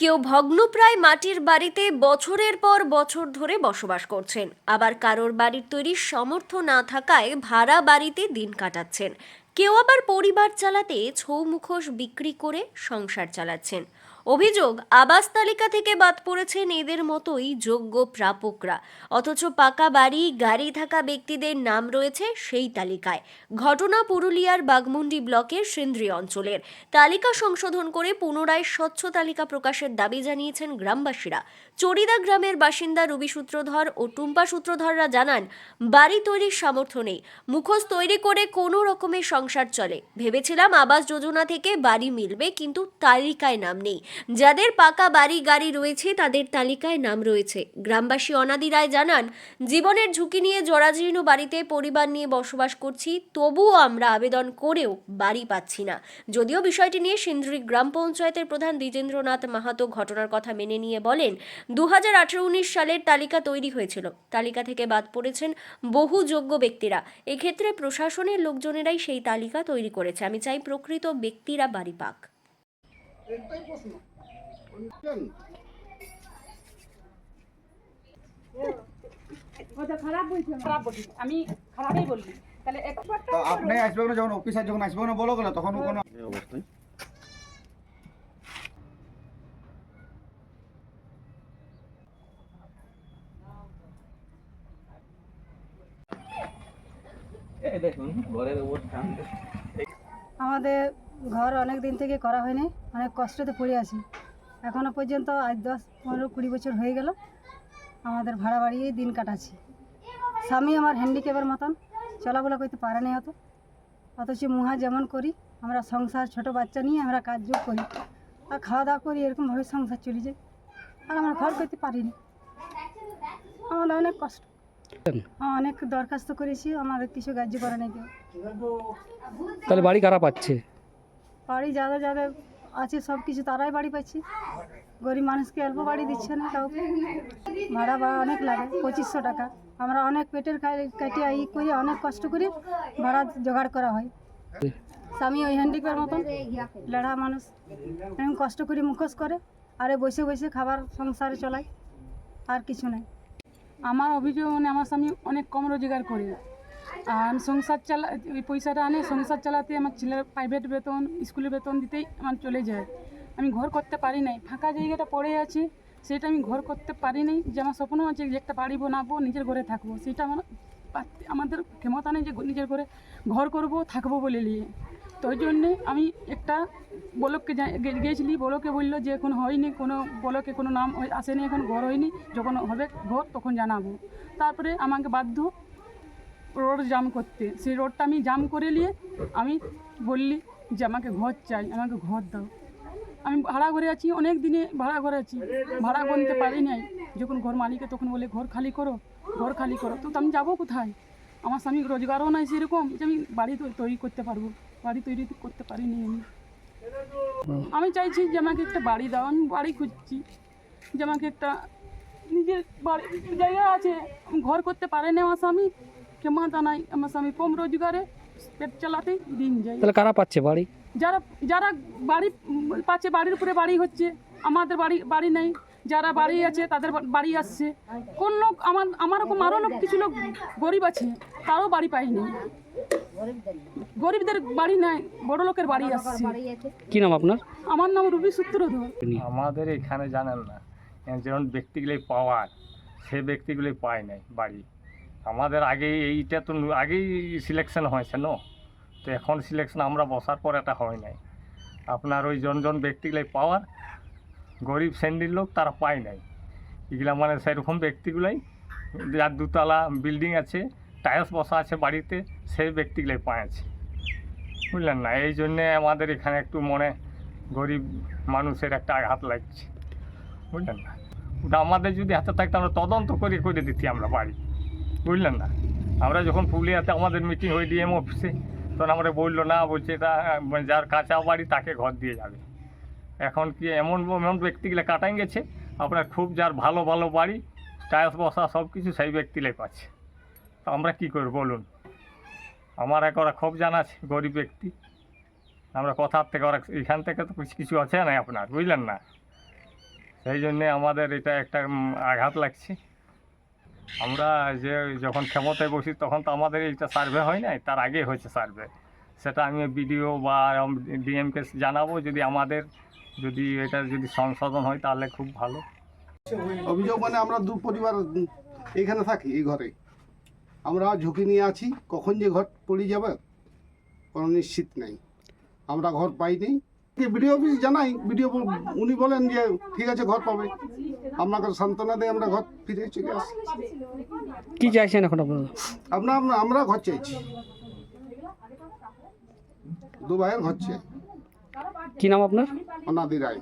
কেউ ভগ্নপ্রায় মাটির বাড়িতে বছরের পর বছর ধরে বসবাস করছেন। আবার কারোর বাড়ির তৈরির সামর্থ্য না থাকায় ভাড়া বাড়িতে দিন কাটাচ্ছেন। কেউ আবার পরিবার চালাতে ছৌ মুখোশ বিক্রি করে সংসার চালাচ্ছেন। অভিযোগ, আবাস তালিকা থেকে বাদ পড়েছেন এদের মতোই যোগ্য প্রাপকরা। অথচ পাকা বাড়ি, গাড়ি থাকা ব্যক্তিদের নাম রয়েছে সেই তালিকায়। ঘটনা পুরুলিয়ার বাগমুন্ডি ব্লকের সিন্দ্রি অঞ্চলের। তালিকা সংশোধন করে পুনরায় স্বচ্ছ তালিকা প্রকাশের দাবি জানিয়েছেন গ্রামবাসীরা। চরিদা গ্রামের বাসিন্দা রবি সূত্রধর ও টুম্পা সূত্রধররা জানান, বাড়ি তৈরির সামর্থ্য নেই। মুখোশ তৈরি করে কোনো রকমের সংসার চলে। ভেবেছিলাম আবাস যোজনা থেকে বাড়ি মিলবে, কিন্তু তালিকায় নাম নেই। যাদের পাকা বাড়ি, গাড়ি রয়েছে, তাদের তালিকায় নাম রয়েছে। গ্রামবাসী অনাদি রায় জানান, জীবনের ঝুঁকি নিয়ে জরাজীর্ণ বাড়িতে পরিবার নিয়ে বসবাস করছি, তবুও আমরা আবেদন করেও বাড়ি পাচ্ছি না। যদিও বিষয়টি নিয়ে সিন্দ্রি গ্রাম পঞ্চায়েতের প্রধান দ্বিজেন্দ্রনাথ মাহাতো ঘটনার কথা মেনে নিয়ে বলেন দু হাজার সালের তালিকা তৈরি হয়েছিল। তালিকা থেকে বাদ পড়েছেন বহু যোগ্য ব্যক্তিরা। এক্ষেত্রে প্রশাসনের লোকজনেরাই সেই তালিকা তৈরি করেছে। আমি চাই প্রকৃত ব্যক্তিরা বাড়ি পাক। একটাই প্রশ্ন। বুঝলেন? ওটা খারাপ বলছি খারাপ বলছি। আমি খারাপই বললি তাহলে আপনি আসবেন না যখন অফিসার যখন আসবেন না বলো গেলে তখন কোনো অবস্থায়। আমাদের ঘর অনেক দিন থেকে করা হয়নি, অনেক কষ্টতে পড়ে আছি। এখনও পর্যন্ত আজ দশ, পনেরো, কুড়ি বছর হয়ে গেল, আমাদের ভাড়া বাড়িয়েই দিন কাটাচ্ছি। স্বামী আমার হ্যান্ডিক্যাপের মতন, চলাফেরা করতে পারে না অত। অথচ মুহা যেমন করি, আমরা সংসার, ছোট বাচ্চা নিয়ে আমরা কাজ যোগ করি, আর খাওয়া দাওয়া করি এরকমভাবে সংসার চলে যায়। আর আমরা ঘর করতে পারিনি। আমাদের অনেক কষ্ট। অনেক দরখাস্ত করেছি আমাদের কিছু কার্য করে নাই কেউ তাহলে বাড়ি কারা পাচ্ছে? বাড়ি যারা যারা আছে সব কিছু তারাই বাড়ি পাচ্ছে। গরিব মানুষকে অল্প বাড়ি দিচ্ছে না কাউকে। ভাড়া বা অনেক লাগে, পঁচিশশো টাকা। আমরা অনেক পেটের কাটিয়ে ই করি, অনেক কষ্ট করে ভাড়া জোগাড় করা হয়। স্বামী ওই হ্যান্ডিকের মতন, লেড়া মানুষ। এরকম কষ্ট করে মুখোশ করে, আরে বসে বসে খাবার সংসারে চলায়, আর কিছু নাই। আমার অভিযোগ মানে আমার স্বামী অনেক কম রোজগার করে। সংসার চালা ওই পয়সাটা আনে, সংসার চালাতে আমার ছেলের প্রাইভেট বেতন স্কুলের বেতন দিতেই আমার চলে যায়। আমি ঘর করতে পারি নাই, ফাঁকা জায়গাটা পড়ে আছে, সেটা আমি ঘর করতে পারি নাই, যে আমার স্বপ্ন আছে যে একটা বাড়ি বানাবো, নিজের ঘরে থাকব, সেটা আমার আমাদের ক্ষমতা নেই যে নিজের ঘরে ঘর করব, থাকব বলে নিয়ে। তো ওই জন্যে আমি একটা বলককে গিয়েছিলি বলকে বলল যে এখন হয়নি, কোনো বলকে কোনো নাম আসেনি, এখন ঘর হয়নি, যখন হবে ঘর তখন জানাব। তারপরে আমাকে বাধ্য রোড জাম করতে। সেই রোডটা আমি জাম করে নিয়ে আমি বললি যে আমাকে ঘর চাই, আমাকে ঘর দাও। আমি ভাড়া ঘরে আছি, অনেক দিনে ভাড়া ঘরে আছি। ভাড়া গুনতে পারি নাই। যখন ঘর মালিকে তখন বলে, ঘর খালি করো, ঘর খালি করো। তো আমি যাব কোথায়? আমার স্বামী রোজগারও নাই সেরকম যে আমি বাড়ি তৈরি করতে পারব। বাড়ি তৈরি করতে পারিনি আমি। আমি চাইছি যে আমাকে একটা বাড়ি দাও। আমি বাড়ি খুঁজছি যে আমাকে একটা নিজের বাড়ি জায়গা আছে। ঘর করতে পারে না আমার স্বামী। ক্ষমতা নাই আমার স্বামী কম রোজগারে পেট চালাতে দিন যায় তাহলে কারা পাচ্ছে বাড়ি? যারা যারা বাড়ি পাচ্ছে বাড়ির উপরে বাড়ি হচ্ছে আমাদের বাড়ি বাড়ি নেই। যারা বাড়ি আছে তাদের বাড়ি আসছে। কোন লোক আমার আমার রকম আরও লোক কিছু লোক গরিব আছে তারও বাড়ি পায়নি। গরিবদের বাড়ি নাই বড় লোকের বাড়ি আসছে। কি নাম আপনার? আমার নাম রবি সূত্রধর আমাদের এখানে জানেন না যেমন ব্যক্তিগুলোই পাওয়ার সে ব্যক্তিগুলোই পায় নাই বাড়ি। আমাদের আগে এইটা তো আগেই সিলেকশন হয়েছে, ন? তো এখন সিলেকশন আমরা বসার পর এটা হয় নাই। আপনার ওই জনজন জন ব্যক্তিগুলোই পাওয়ার, গরিব শ্রেণির লোক তারা পায় নাই। এগুলা মানে সেরকম ব্যক্তিগুলাই, যার দুতলা বিল্ডিং আছে টাইলস বসা আছে বাড়িতে, সেই ব্যক্তিগুলাই পায় আছে। বুঝলেন না? এই জন্যে আমাদের এখানে একটু মনে গরিব মানুষের একটা আঘাত লাগছে। বুঝলেন না? ওটা আমাদের যদি হাতে থাকতো, আমরা তদন্ত করে করে দিতি আমরা বাড়ি। বুঝলেন না? আমরা যখন পুরুলিয়াতে আমাদের মিটিং হয়ে ডিএম অফিসে তখন আমরা বলল, না, বলছে এটা যার কাঁচা বাড়ি তাকে ঘর দিয়ে যাবে। এখন কি এমন এমন ব্যক্তিগুলো কাটাই গেছে, আপনার খুব যার ভালো ভালো বাড়ি টায়াস বসা সব কিছু সেই ব্যক্তিলাই পাচ্ছে। তো আমরা কী করব বলুন? আমার এক ওরা খুব জানা আছে, গরিব ব্যক্তি। আমরা কথার থেকে ওরা এখান থেকে তো কিছু কিছু আছে না আপনার, বুঝলেন না? সেই জন্যে আমাদের এটা একটা আঘাত লাগছে। আমরা যে যখন ক্ষমতায় বসি, তখন তো আমাদের এইটা সার্ভে হয় নাই, তার আগে হয়েছে সার্ভে সেটা আমি বিডিও বা ডিএমকে জানাব, যদি আমাদের যদি এটা যদি সংশোধন হয়, তাহলে খুব ভালো। অভিযোগ মানে আমরা দু পরিবার এখানে থাকি এই ঘরে। আমরা ঝুঁকি নিয়ে আছি, কখন যে ঘর পড়ে যাবে, কোনো নিশ্চিত নেই। আমরা ঘর পাইনি বিডিও অফিস জানাই? বিডিও উনি বলেন যে ঠিক আছে ঘর পাবে। আপনাকে সান্ত্বনা দিয়ে আমরা ঘর ফিরে চলে আসি। কি চাইছেন এখন আপনারা? আমরা আমরা- ঘর চাইছি। দু ভাইয়ের ঘর চাই। কি নাম আপনার? অনাদি রায়।